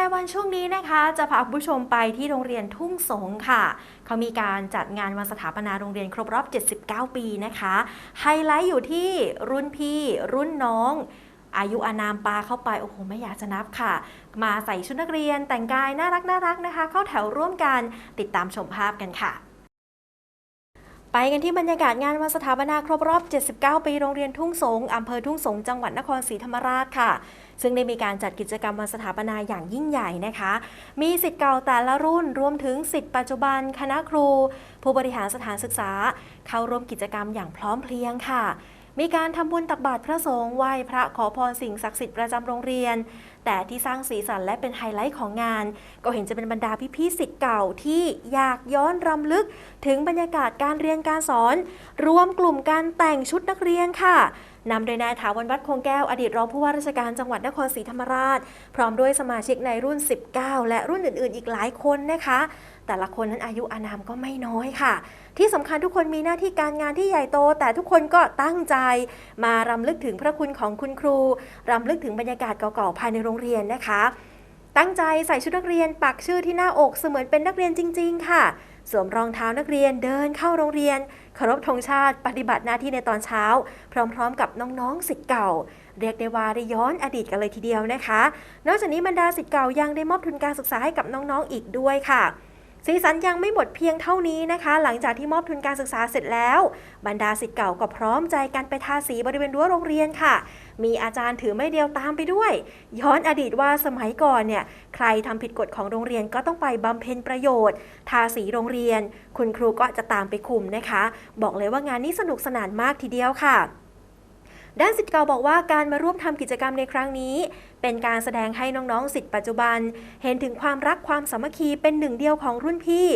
มีดีได้วันช่วงนี้นะคะ จะพาคุณผู้ชมไปที่โรงเรียนทุ่งสงค่ะ เขามีการจัดงานวันสถาปนาโรงเรียนครบรอบ 79 ปีนะคะ ไฮไลท์อยู่ที่รุ่นพี่รุ่นน้อง อายุอานามปาเข้าไป โอ้โห ไม่อยากจะนับค่ะ มาใส่ชุดนักเรียนแต่งกายน่ารักน่ารักนะคะ เข้าแถวร่วมกันติดตามชมภาพกันค่ะ ไปกันที่บรรยากาศงานวันสถาปนาครบรอบ 79 ปีโรงเรียนทุ่งสงอำเภอทุ่งสง จังหวัดนครศรีธรรมราชค่ะ ซึ่งได้มีการจัดกิจกรรมวันสถาปนาอย่างยิ่งใหญ่นะคะ มีสิทธิ์เก่าแต่ละรุ่น รวมถึงสิทธิ์ปัจจุบัน คณะครู ผู้บริหารสถานศึกษา เข้าร่วมกิจกรรมอย่างพร้อมเพรียงค่ะ มีการทำบุญตักบาตรพระสงฆ์ไหว้พระขอพรสิ่งศักดิ์สิทธิ์ประจำโรงเรียน แต่ที่สร้างสีสันและเป็นไฮไลท์ของงาน ก็เห็นจะเป็นบรรดาพี่ๆสิทธิ์เก่าที่อยากย้อนรำลึก ถึงบรรยากาศการเรียนการสอน รวมกลุ่มการแต่งชุดนักเรียนค่ะ นำโดยนายถาวรวัดคงแก้วอดีตรองผู้ว่าราชการจังหวัดนครศรีธรรมราช พร้อมด้วยสมาชิกในรุ่น 19 และรุ่นอื่น ๆ อีกหลายคนนะคะ แต่ละคนนั้นอายุอานามก็ไม่น้อยค่ะ ที่สำคัญทุกคนมีหน้าที่การงานที่ใหญ่โต แต่ทุกคนก็ตั้งใจ มารำลึกถึงพระคุณของคุณครูรำลึกถึงบรรยากาศเก่าๆภายในโรงเรียนนะคะ ตั้งใจใส่ชุดนักเรียนปักชื่อที่หน้าอกเสมือนเป็นนักเรียนจริง ๆ ค่ะ สวมรองเท้านักเรียนเดินเข้าโรงเรียนเคารพธงชาติ ปฏิบัติหน้าที่ในตอนเช้า พร้อมๆ กับน้องๆสิทธิ์เก่า เรียกได้ว่าได้ย้อนอดีตกันเลยทีเดียวนะคะ นอกจากนี้บรรดาสิทธิ์เก่ายังได้มอบทุนการศึกษาให้กับน้องๆอีกด้วยค่ะ สีสันยังไม่หมดเพียงเท่านี้นะคะ หลังจากที่มอบทุนการศึกษาเสร็จแล้ว บรรดาสิทธิ์เก่าก็พร้อมใจกันไปทาสีบริเวณรั้วโรงเรียนค่ะ มีอาจารย์ถือไม้เดียวตามไปด้วย ย้อนอดีตว่าสมัยก่อนเนี่ยใครทำผิดกฎของโรงเรียนก็ต้องไปบำเพ็ญประโยชน์ ทาสีโรงเรียน คุณครูก็จะตามไปคุมนะคะ บอกเลยว่างานนี้สนุกสนานมากทีเดียวค่ะ ด้านสิทธิ์เก่าบอกว่าการมาร่วมทำกิจกรรมในครั้งนี้ เป็นการแสดงให้น้องๆสิทธิ์ปัจจุบัน เห็นถึงความรักความสามัคคีเป็นหนึ่งเดียวของรุ่นพี่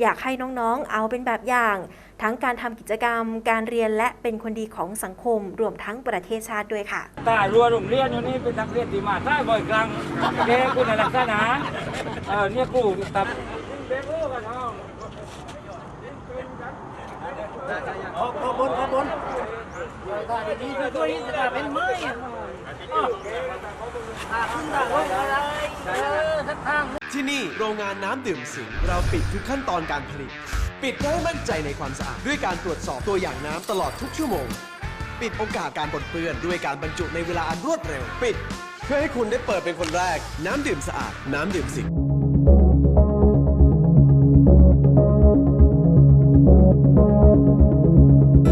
อยากให้น้องๆเอาเป็นแบบอย่าง ทั้งการทำกิจกรรม การเรียนและเป็นคนดีของสังคม รวมทั้งประเทศชาติด้วยค่ะตารัวโรงเรียนอยู่นี่เป็นนักเรียนที่มาท่ายบ่อยครั้งเกคุณลักษณะเออเนี่ยครูตับขอบนขอบนดีๆตัวนี้จะเป็นไม้ ที่นี่โรงงานน้ำดื่มสิงเราปิดทุกขั้นตอนการผลิต ปิดเพื่อให้มั่นใจในความสะอาด ด้วยการตรวจสอบตัวอย่างน้ำตลอดทุกชั่วโมง ปิดโอกาสการปนเปื้อนด้วยการบรรจุในเวลาอันรวดเร็ว ปิด เพื่อให้คุณได้เปิดเป็นคนแรก น้ำดื่มสะอาด น้ำดื่มสิง